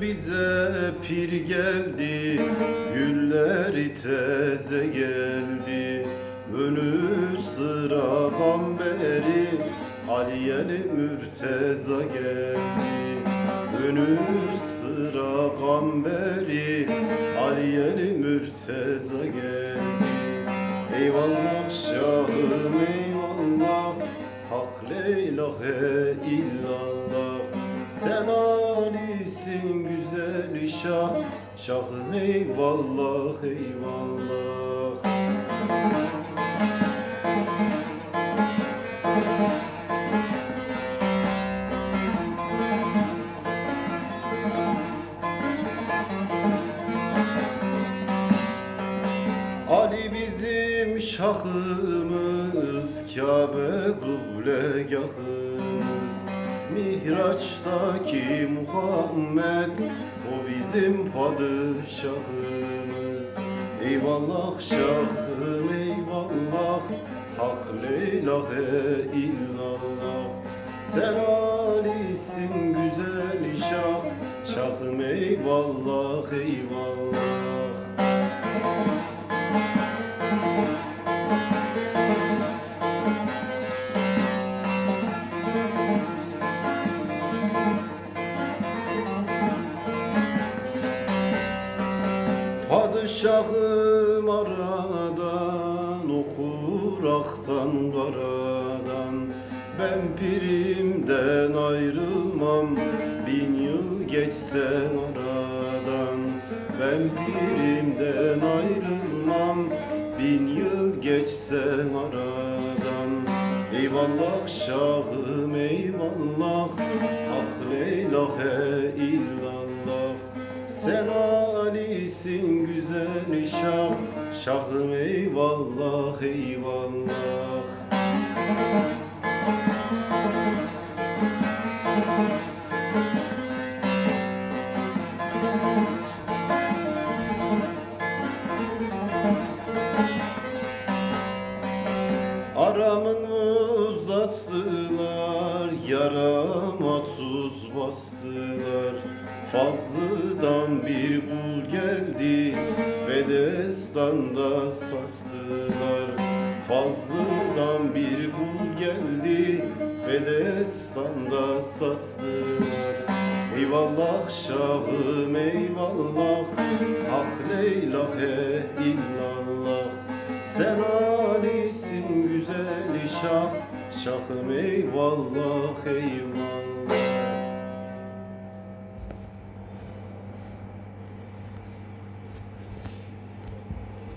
bize pir geldi Gülleri teze geldi. Önü sıra gamberi Aliyeli mürteza geldi. Önü sıra gamberi Aliyeli mürteza geldi. Eyvallah şahım eyvallah Hak la ilahe illallah. Sen alisin güzel şah Şahım eyvallah eyvallah. Ali bizim şahımız Kabe kıblegahımız Mihraçtaki Muhammed O bizim padişahımız. Eyvallah şahım eyvallah Hak la ilahe illallah. Sen alisin güzel şah Şahım eyvallah eyvallah Padişahım aradan okur aktan karadan. Ben pirimden ayrılmam bin yıl geçsen aradan. Ben pirimden ayrılmam bin yıl geçsen aradan. Eyvallah şahım eyvallah. Hak la ilahe illallah. Sen şah Şahım eyvallah eyvallah. Aramın uzattılar, yarama tuz bastılar. Fazlıdan bir bul geldi, Bedestanda sattılar Fazlıdan bir bul geldi, Bedestanda sattılar Eyvallah şahım eyvallah, Hak la ilahe illallah. Sen alisin güzel şah. Şahım eyvallah eyvallah